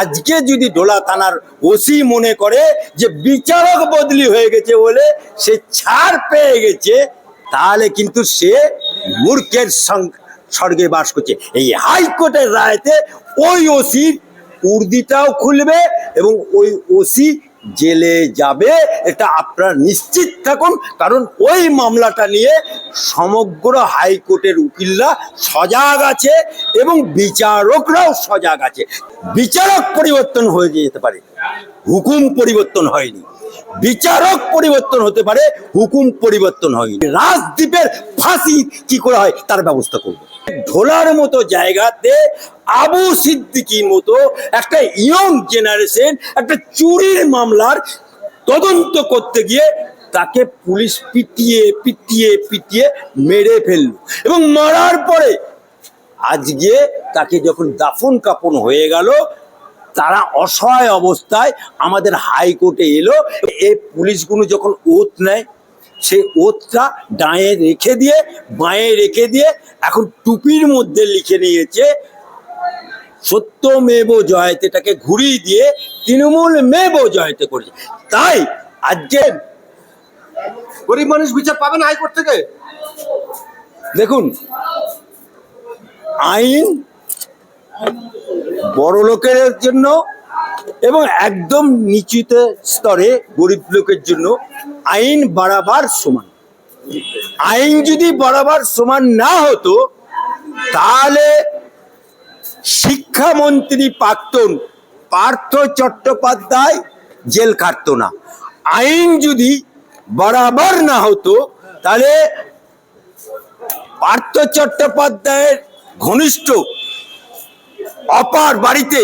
আজকে যদি ডোলা থানার ওসি মনে করে যে বিচারক বদলি হয়ে গেছে বলে সে ছাড় পেয়ে গেছে, তাহলে কিন্তু সে মূর্খের স্বর্গে বাস করছে। এই হাইকোর্টের রায়তে ওই ওসির উর্দিটাও খুলবে এবং ওই ওসি জেলে যাবে, এটা আপনারা নিশ্চিত থাকুন। কারণ ওই মামলাটা নিয়ে সমগ্র হাইকোর্টের উকিলরা সজাগ আছে এবং বিচারকরাও সজাগ আছে। বিচারক পরিবর্তন হয়ে যেতে পারে। হুকুম পরিবর্তন হয়নি। বিচারক পরিবর্তন হতে পারে, হুকুম পরিবর্তন হয়নি রাজদ্বীপের ফাঁসি কি করে হয়, তার ব্যবস্থা করব। ঢোলার মতো জায়গাতে আবু সিদ্দিকি মতো একটা ইয়ং জেনারেশন একটা চুরির মামলার তদন্ত করতে গিয়ে তাকে পুলিশ পিটিয়ে পিটিয়ে পিটিয়ে মেরে ফেলল। এবং মারার পরে আজকে তাকে যখন দাফন কাপন হয়ে গেল তারা অসহায় অবস্থায় আমাদের হাইকোর্টে এলো। এই পুলিশগুলো যখন ওত নেয় সে ওতটা ডায়ে রেখে দিয়ে, বাঁয়ে রেখে দিয়ে এখন টুপির মধ্যে লিখে নিয়েছে সত্য মেব জয়তে এটাকে ঘুরিয়ে দিয়ে তৃণমূল মেব জয়তে করেছে। তাই আজকে গরিব মানুষ বিচার পাবে না হাইকোর্ট থেকে? দেখুন, আইন বড় লোকের জন্য এবং একদম নিচুতে স্তরে গরিব লোকের জন্য আইন বাড়াবার সমান। আইন যদি বাড়াবার সমান না হতো, তাহলে শিক্ষামন্ত্রী প্রাক্তন পার্থ চট্টোপাধ্যায় জেল কাটতো না। আইন যদি বরাবর না হতো, তাহলে পার্থ চট্টোপাধ্যায়ের ঘনিষ্ঠ অপার বাড়িতে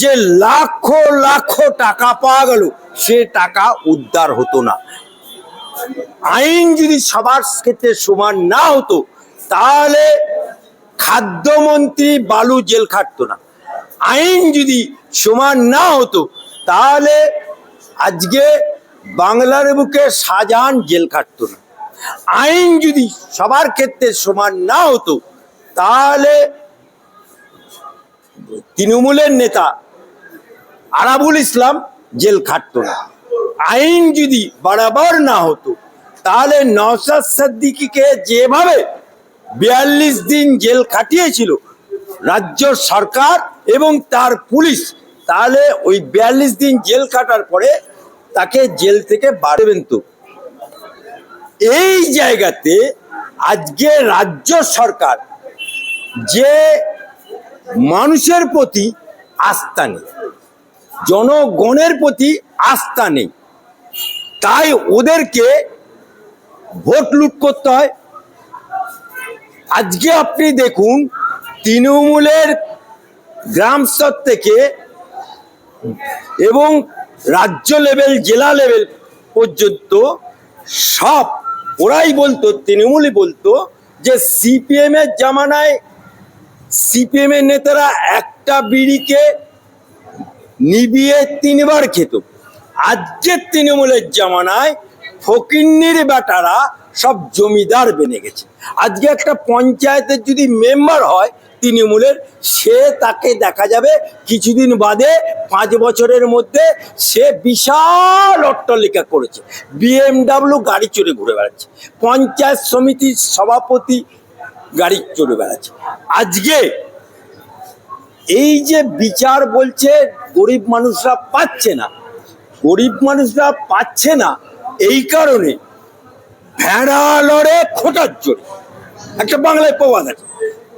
যে লাখো লাখো টাকা পাওয়া গেল, সে টাকা উদ্ধার হতো না। আইন যদি সবার ক্ষেত্রে সমান না হতো, তাহলে খাদ্যমন্ত্রী বালু জেল খাটতো না। আইন যদি সমান না হতো, তাহলে আজকে বাংলার বুকে শাহজাহান জেল খাটতো না। আইন যদি সবার ক্ষেত্রে সমান না হতো, তাহলে তৃণমূলের নেতা আরাবুল ইসলাম জেল খাটতো না। আইন যদি বরাবর না হতো, তাহলে নওশাদ সিদ্দিকীকে যেভাবে বিয়াল্লিশ দিন জেল খাটিয়েছিল রাজ্য সরকার এবং তার পুলিশ, তাহলে ওই বিয়াল্লিশ দিন জেল কাটার পরে তাকে জেল থেকে বাড়বেন তো এই জায়গাতে আজকে রাজ্য সরকার যে মানুষের প্রতি আস্থা নেই। জনগণের প্রতি আস্থা নেই। তাই ওদেরকে ভোট লুট করতে হয়। আজকে আপনি দেখুন, তৃণমূলের গ্রাম স্তর থেকে এবং রাজ্য লেভেল, জেলা লেভেল পর্যন্ত সব, ওরাই বলতো, তৃণমূলই বলতো যে সিপিএম এর জামানায় সিপিএম এর নেতারা একটা বিড়িকে নিবিয়ে তিনবার খেত। আজকের তৃণমূলের জামানায় ফকিন্নির বেটারা সব জমিদার বেনে গেছে। আজকে একটা পঞ্চায়েতের যদি মেম্বার হয় তৃণমূলের, সে তাকে দেখা যাবে কিছুদিন বাদে পাঁচ বছরের মধ্যে সে বিশাল অট্টালিকা করেছে। বিএমডাব্লিউ গাড়ি চড়ে ঘুরে বেড়াচ্ছে। পঞ্চায়েত সমিতির সভাপতি গাড়ি চলে বেড়াচ্ছে। আজকে এই যে বিচার বলছে, গরিব মানুষরা পাচ্ছে না। গরিব মানুষরা পাচ্ছে না এই কারণে ভেড়া লড়ে খোটার জোরে। একটা বাংলায় প্রবাদ আছে।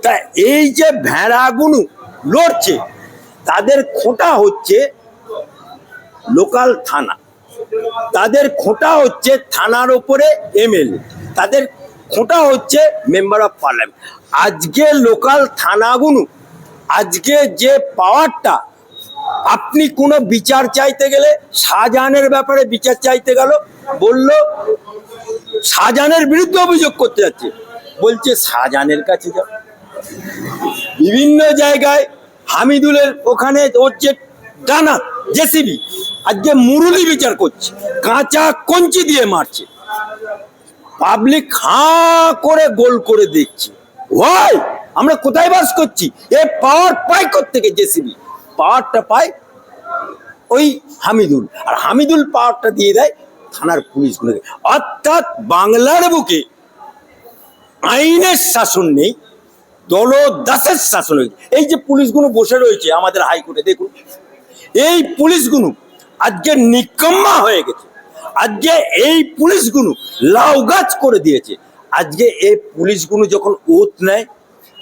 তা এই যে ভেড়াগুলো লড়ছে, তাদের খোঁটা হচ্ছে লোকাল থানা। তাদের খোঁটা হচ্ছে থানার উপরে এমএলএ। তাদের খোঁটা হচ্ছে মেম্বার অফ পার্লামেন্ট আজকে লোকাল থানাগুলো আজকে যে পাওয়ারটা আপনি কোনো বিচার চাইতে গেলে, শাহজাহানের ব্যাপারে বিচার চাইতে গেল, বলল, শাহজাহানের বিরুদ্ধে অভিযোগ করতে যাচ্ছে। বলছে, শাহজাহানের কাছে যাও। বিভিন্ন জায়গায় হামিদুলের ওখানে ওর যে ডানা, জেসিবি। আজকে মুরুলি বিচার করছে, কাঁচা কঞ্চি দিয়ে মারছে। পাবলিক হাঁ করে গোল করে দেখছে। ওয়াই, আমরা কোথায় বাস করছি? এ পাওয়ার পাই থেকে জেসিবি? পাওয়ারটা পাই ওই হামিদুল। আর হামিদুল পাওয়ারটা দিয়ে দেয় থানার পুলিশগুলোকে। অর্থাৎ বাংলার বুকে আইনের শাসন নেই, দলদাসের শাসন হয়েছে এই যে পুলিশগুলো বসে রয়েছে আমাদের হাইকোর্টে, দেখুন। এই পুলিশগুলো আজকে নিকম্মা হয়ে গেছে। আজকে এই পুলিশগুলো লাউ গাছ করে দিয়েছে। আজকে এই পুলিশগুলো যখন ওত নেয়,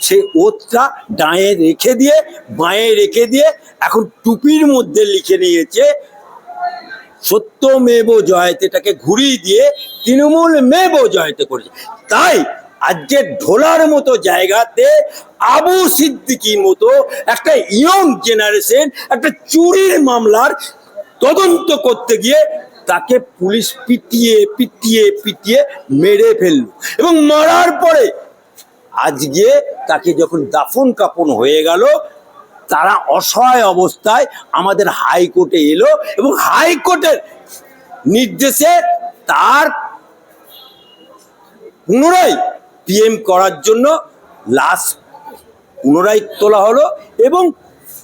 সেই ওতটা ডায়ে রেখে দিয়ে, বাঁয়ে রেখে দিয়ে এখন টুপির মধ্যে লিখে নিয়েছে, সত্যমেব জয়তেটাকে ঘুরিয়ে দিয়ে তৃণমূল মেব জয়তে করেছে। তাই আজকে ঢোলার মতো জায়গাতে আবু সিদ্দিকির মতো একটা ইয়ং জেনারেশন একটা চুরির মামলার তদন্ত করতে গিয়ে তাকে পুলিশ পিটিয়ে পিটিয়ে পিটিয়ে মেরে ফেলল। এবং মারার পরে আজকে তাকে যখন দাফন কাপন হয়ে গেল, তারা অসহায় অবস্থায় আমাদের হাইকোর্টে এলো এবং হাইকোর্টের নির্দেশে তার পুনরায় পিএম করার জন্য লাশ পুনরায় তোলা হলো এবং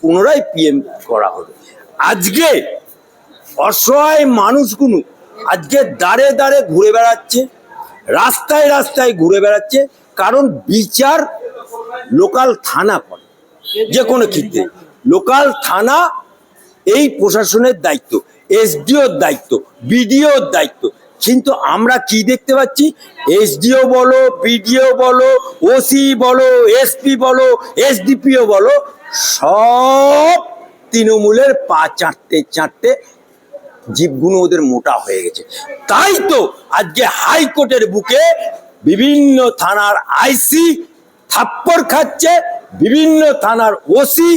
পুনরায় পিএম করা হলো। আজকে অসহায় মানুষগুলো আজকে দাঁড়ে দাঁড়ে ঘুরে বেড়াচ্ছে, রাস্তায় রাস্তায় ঘুরে বেড়াচ্ছে, কারণ বিচার লোকাল থানা করে, যে কোনো ক্ষেত্রে। লোকাল থানা এই প্রশাসনের দায়িত্ব, এসডিওর দায়িত্ব, বিডিওর দায়িত্ব। কিন্তু আমরা কি দেখতে পাচ্ছি? এসডিও বলো, বিডিও বলো, ওসি বলো, এসপি বলো, এসডিপিও বলো, সব তৃণমূলের পা চারটে চারটে জীবগুলো ওদের মোটা হয়ে গেছে তাই তো আজকে হাইকোর্টের বুকে বিভিন্ন থানার আইসি থাপ্পড় খাচ্ছে বিভিন্ন থানার ওসি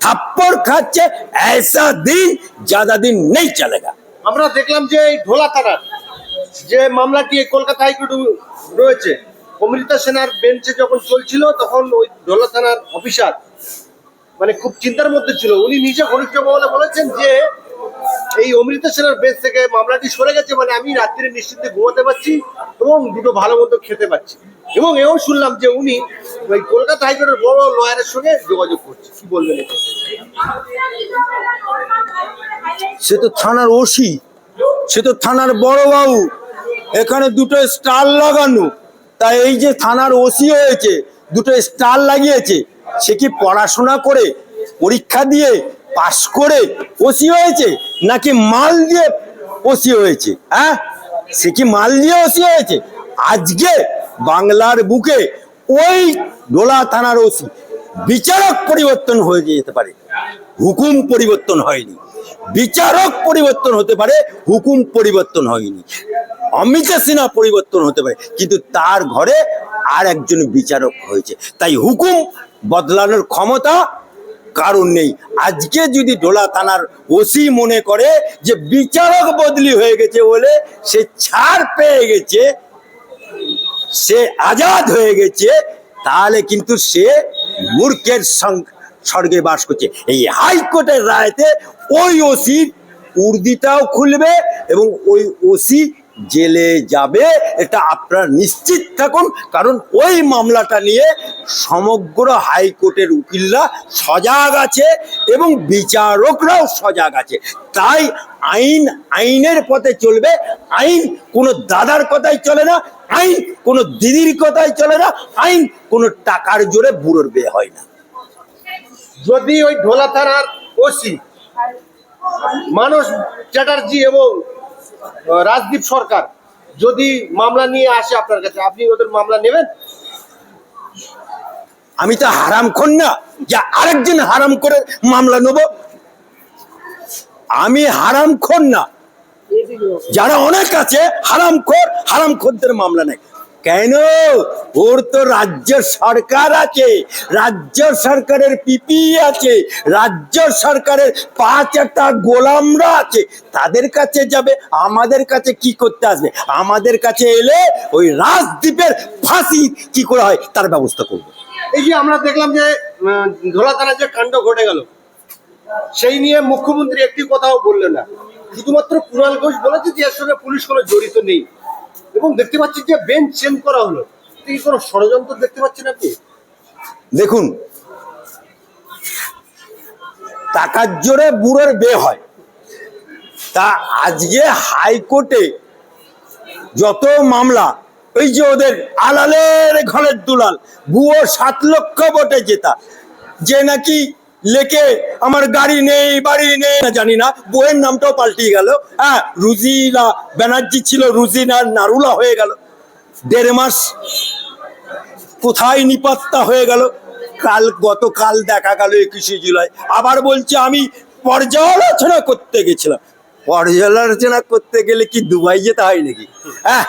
থাপ্পড় খাচ্ছে ऐसा দিন ज्यादा দিন নেই চলেগা আমরা দেখলাম যে এই ঢোলা থানার যে মামলাটি এই কলকাতা হাইকোর্টে রয়েছে অমৃতা সেনার বেঞ্চে যখন চলছিল তখন ওই ঢোলা থানার অফিসার মানে খুব চিন্তার মধ্যে ছিল উনি নিজে ঘনিষ্ঠ মহলে বলেছেন যে এই অমৃতা সেনার বেঞ্চ থেকে মামলাটি সরে গেছে মানে আমি রাত্রিরে নিশ্চিন্তে ঘুমাতে পারছি এবং দুটো ভালো মতো খেতে পাচ্ছি এবং এও শুনলাম যে উনি ওই কলকাতা হাইকোর্টের বড় লয়ারের সঙ্গে যোগাযোগ করছে। কি বলবেন সে তো থানার ওসি, সে তো থানার বড় বাবু। এখানে দুটো স্টার লাগানো। তাই এই যে থানার ওসি হয়েছে, দুটো স্টার লাগিয়েছে, সে কি পড়াশোনা করে পরীক্ষা দিয়ে পাশ করে ওসি হয়েছে নাকি মাল দিয়ে ওসি হয়েছে হ্যাঁ? সে কি মাল দিয়ে ওসি হয়েছে? আজকে বাংলার বুকে ওই ডোলা থানার ওসি বিচারক পরিবর্তন হয়ে যেতে পারে, হুকুম পরিবর্তন হয়নি। বিচারক পরিবর্তন হতে পারে, হুকুম পরিবর্তন হয়নি। অমিত সিনহা পরিবর্তন হতে পারে, কিন্তু তার ঘরে আর একজন বিচারক হয়েছে। তাই হুকুম বদলানোর ক্ষমতা কারণ নেই। আজকে যদি ডোলা থানার ওসি মনে করে যে বিচারক বদলি হয়ে গেছে বলে সে ছাড় পেয়ে গেছে, সে আজাদ হয়ে গেছে, তাহলে কিন্তু সে মূর্খের স্বর্গে বাস করছে। এই হাইকোর্টের রায়তে ওই ওসির উর্দিটাও খুলবে এবং ওই ওসি জেলে যাবে, এটা আপনারা নিশ্চিত থাকুন, কারণ ওই মামলাটা নিয়ে সমগ্র হাইকোর্টের উকিলরা সজাগ আছে এবং বিচারকরাও সজাগ আছে। তাই আইন আইনের পথে চলবে, আইন কোনো দাদার কথাই চলে না, আইন কোনো দিদির কথাই চলে না, আইন কোনো টাকার জোরে বুড়োর বিয়ে হয় না। যদি ওই ঢোলা থানার ওসি মানস চ্যাটার্জি এবং রাজদীপ সরকার যদি মামলা নিয়ে আসে আপনার কাছে, আপনি ওদের মামলা নেবেন? আমি তো হারাম খন না যে আরেকজন হারাম করে মামলা নেব। আমি হারাম খন না যারা অনেক আছে, হারাম খোর, হারাম খোরদের মামলা নেই। কেন? ওর তো রাজ্য সরকার আছে, রাজ্য সরকারের পিপি আছে, রাজ্য সরকারের পাঁচ একটা গোলামরা আছে। তাদের কাছে যাবে, আমাদের কাছে কি করতে আসবে? আমাদের কাছে এলে ওই রাজদ্বীপের ফাঁসি কি করে হয় তার ব্যবস্থা করব। এই যে আমরা দেখলাম যে থানার যে কাণ্ড ঘটে গেল, সেই নিয়ে মুখ্যমন্ত্রী একটি কথাও বললেন না। শুধুমাত্র কুণাল ঘোষ বলেছে যে এর সঙ্গে পুলিশ কোনো জড়িত নেই। এবং দেখতে পাচ্ছি যে বেঞ্চ চেঞ্জ করা হলো। এই কোনো ষড়যন্ত্র দেখতে পাচ্ছেন আপনি? দেখুন, টাকার জোরে বুড়োর বে হয়। তা আজকে হাইকোর্টে যত মামলা, ওই যে ওদের আলালের ঘরের দুলাল ভুয়ো সাত লক্ষ ভোটে জেতা। যে নাকি লেকে আমার গাড়ি নেই, বাড়ি নেই। না, জানি না, বইয়ের নামটাও পাল্টিয়ে গেল। হ্যাঁ রুজিনা ব্যানার্জি ছিল রুজিনা নারুলা হয়ে গেল। দেড় মাস কোথায় নিপাত্তা হয়ে গেল? কাল, গতকাল দেখা গেল একুশে জুলাই। আবার বলছে, আমি পর্যালোচনা করতে গেছিলাম। পর্যালোচনা করতে গেলে কি দুবাই যেতে হয় নাকি? হ্যাঁ